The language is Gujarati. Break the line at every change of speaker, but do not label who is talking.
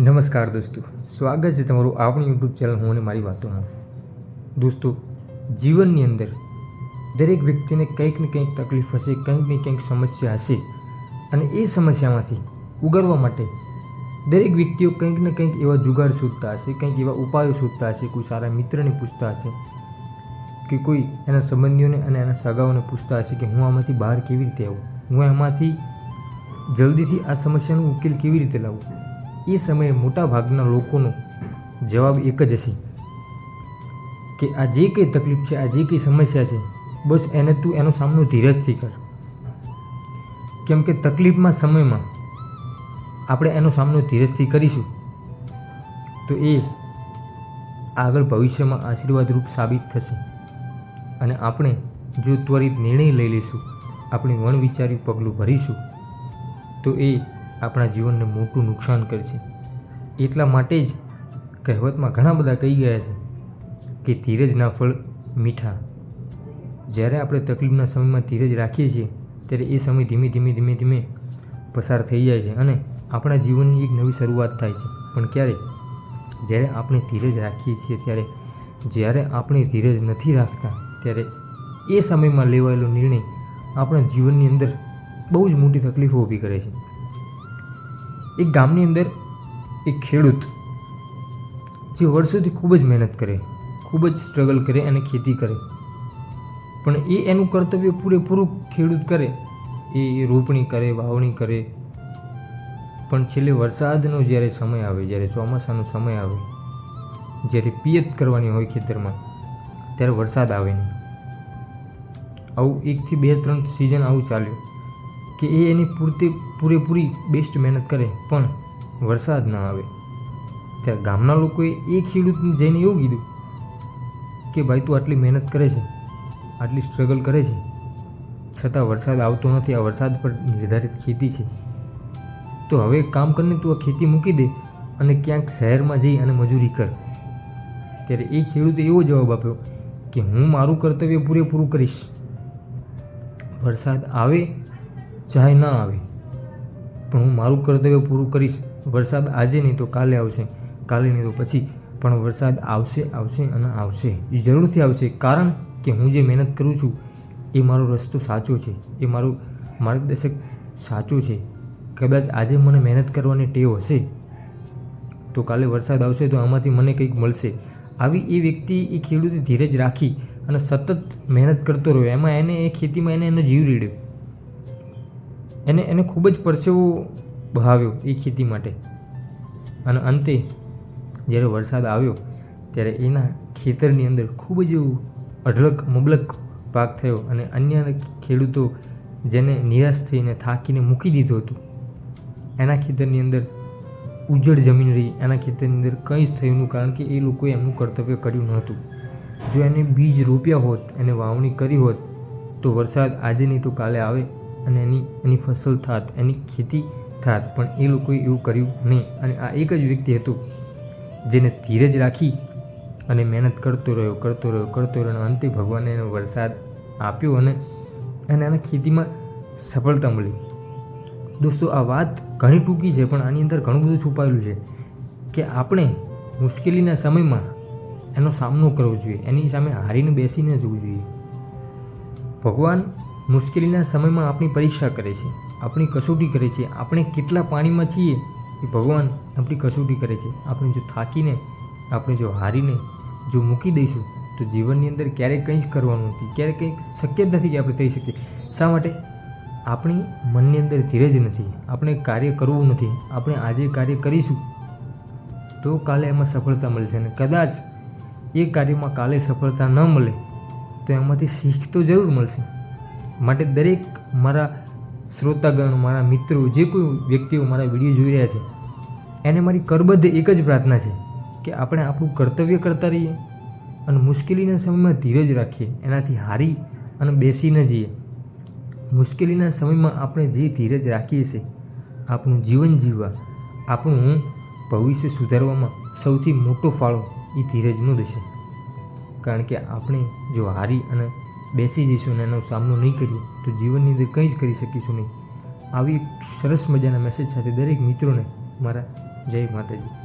નમસ્કાર દોસ્તો. સ્વાગત છે તમારું આપણી યુટ્યુબ ચેનલ હું અને મારી વાતોમાં. દોસ્તો, જીવનની અંદર દરેક વ્યક્તિને કંઈક ને કંઈક તકલીફ હશે, કંઈક ને કંઈક સમસ્યા હશે અને એ સમસ્યામાંથી ઉગારવા માટે દરેક વ્યક્તિઓ કંઈક ને કંઈક એવા જુગાડ શોધતા હશે, કંઈક એવા ઉપાયો શોધતા હશે, કોઈ સારા મિત્રને પૂછતા હશે કે કોઈ એના સંબંધીઓને અને એના સગાઓને પૂછતા હશે કે હું આમાંથી બહાર કેવી રીતે આવું? હું એમાંથી જલ્દીથી આ સમસ્યાનો ઉકેલ કેવી રીતે લાવું? એ સમયે મોટા ભાગના લોકોનો જવાબ એક જ હશે. કે આ જે કંઈ તકલીફ છે, આ જે કંઈ સમસ્યા છે, બસ એને તું એનો સામનો ધીરજથી કર. કેમ કે તકલીફમાં સમયમાં આપણે એનો સામનો ધીરજથી કરીશું. તો એ આગળ ભવિષ્યમાં આશીર્વાદરૂપ સાબિત થશે. અને આપણે જો ત્વરિત નિર્ણય લઈ લઈશું, આપણે વણ વિચાર્યું પગલું ભરીશું, તો એ આપણા જીવનને મોટું નુકસાન કરે છે એટલા માટે જ કહેવતમાં ઘણા બધા કહી ગયા છે કે ધીરજના ફળ મીઠા. જ્યારે આપણે તકલીફના સમયમાં ધીરજ રાખીએ છીએ, ત્યારે એ સમય ધીમે ધીમે ધીમે ધીમે પસાર થઈ જાય છે અને આપણા જીવનની એક નવી શરૂઆત થાય છે. પણ ક્યારે? જ્યારે આપણે ધીરજ રાખીએ છીએ, ત્યારે જ્યારે આપણે ધીરજ નથી રાખતા, ત્યારે એ સમયમાં લેવાયેલો નિર્ણય આપણા જીવનની અંદર બહુ જ મોટી તકલીફો ઊભી કરે છે. એક ગામની અંદર એક ખેડૂત જે વર્ષોથી ખૂબ જ મહેનત કરે, ખૂબ જ સ્ટ્રગલ કરે અને ખેતી કરે. પણ એ એનું કર્તવ્ય પૂરેપૂરું ખેડૂત કરે, એ રોપણી કરે, વાવણી કરે. પણ છેલ્લે વરસાદનો જ્યારે સમય આવે, જ્યારે ચોમાસાનો સમય આવે, જ્યારે પિયત કરવાની હોય ખેતરમાં, ત્યારે વરસાદ આવે નહીં. આવું એકથી બે ત્રણ સિઝન આવું ચાલ્યું. કે એ એની પૂરતી પૂરેપૂરી બેસ્ટ મહેનત કરે, પણ વરસાદ ન આવે. ત્યારે ગામના લોકોએ એ ખેડૂતને જઈને એવું કીધું કે ભાઈ તું આટલી મહેનત કરે છે, આટલી સ્ટ્રગલ કરે છે, છતાં વરસાદ આવતો નથી, આ વરસાદ પર નિર્ધારિત ખેતી છે. તો હવે કામ કરીને તું આ ખેતી મૂકી દે અને ક્યાંક શહેરમાં જઈ અને મજૂરી કર. ત્યારે એ ખેડૂતે એવો જવાબ આપ્યો કે હું મારું કર્તવ્ય પૂરેપૂરું કરીશ. વરસાદ આવે ચાહે ન આવે. પણ હું મારું કર્તવ્ય પૂરું કરીશ. વરસાદ આજે નહીં તો કાલે આવશે. કાલે નહીં તો પછી. પણ વરસાદ આવશે આવશે અને આવશે. એ જરૂરથી આવશે. કારણ કે હું જે મહેનત કરું છું, એ મારો રસ્તો સાચો છે. એ મારું માર્ગદર્શક સાચું છે. કદાચ આજે મને મહેનત કરવાની ટેવ હશે, તો કાલે વરસાદ આવશે તો આમાંથી મને કંઈક મળશે. આવી એ વ્યક્તિ એ ખેડૂતે ધીરજ રાખી અને સતત મહેનત કરતો રહ્યો. એમાં એને એ ખેતીમાં એને એનો જીવ રેડ્યો. એને એને ખૂબ જ પરસેવો બહાવ્યો એ ખેતી માટે. અને અંતે જ્યારે વરસાદ આવ્યો, ત્યારે એના ખેતરની અંદર ખૂબ જ એવું અઢળક મબલક પાક થયો અને અન્ય ખેડૂતો જેને નિરાશ થઈને થાકીને મૂકી દીધું હતું. એના ખેતરની અંદર ઉજ્જડ જમીન રહી. એના ખેતરની અંદર કંઈ જ થયું કારણ કે એ લોકોએ એમનું કર્તવ્ય કર્યું નહોતું. જો એને બીજ રોપ્યા હોત, એને વાવણી કરી હોત, તો વરસાદ આજે નહીં તો કાલે આવે. અને એની એની ફસલ થાત, એની ખેતી થાત, પણ એ લોકોએ એવું કર્યું નહીં. અને આ એક જ વ્યક્તિ હતું જેને ધીરજ રાખી અને મહેનત કરતો રહ્યો કરતો રહ્યો કરતો રહ્યો અને અંતે ભગવાને એનો વરસાદ આપ્યો અને અને આને ખેતીમાં સફળતા મળી. દોસ્તો, આ વાત ઘણી ટૂંકી છે, પણ આની અંદર ઘણું બધું છુપાયેલું છે કે આપણે મુશ્કેલીના સમયમાં એનો સામનો કરવો જોઈએ. એની સામે હારીને બેસીને જવું જોઈએ. ભગવાન મુશ્કેલીના સમયમાં આપણી પરીક્ષા કરે છે, આપણી કસોટી કરે છે, આપણે કેટલા પાણીમાં છીએ એ ભગવાન આપણી કસોટી કરે છે. આપણે જો થાકીને, આપણે જો હારીને જો મૂકી દઈશું, તો જીવનની અંદર ક્યારેય કંઈ જ કરવાનું નથી, ક્યારેય કંઈક શક્ય જ નથી કે આપણે થઈ શકીએ. શા માટે? આપણી મનની અંદર ધીરજ નથી, આપણે કાર્ય કરવું નથી, આપણે આજે કાર્ય કરીશું તો કાલે એમાં સફળતા મળશે અને કદાચ એ કાર્યમાં કાલે સફળતા ન મળે તો એમાંથી શીખ તો જરૂર મળશે. માટે દરેક મારા શ્રોતાગણ, મારા મિત્રો, જે કોઈ વ્યક્તિઓ મારા વીડિયો જોઈ રહ્યા છે, એને મારી કરબદ્ધ એક જ પ્રાર્થના છે કે આપણે આપણું કર્તવ્ય કરતા રહીએ અને મુશ્કેલીના સમયમાં ધીરજ રાખીએ, એનાથી હારી અને બેસી ન જઈએ. મુશ્કેલીના સમયમાં આપણે જે ધીરજ રાખીએ છીએ, આપણું જીવન જીવવા, આપણું ભવિષ્ય સુધારવામાં સૌથી મોટો ફાળો એ ધીરજનો છે કારણ કે આપણે જો હારી અને બેસી જઈશું અને એનો સામનો નહીં કરીએ, તો જીવનની અંદર કંઈ જ કરી શકીશું નહીં. આવી એક સરસ મજાના મેસેજ સાથે દરેક મિત્રોને મારા જય માતાજી.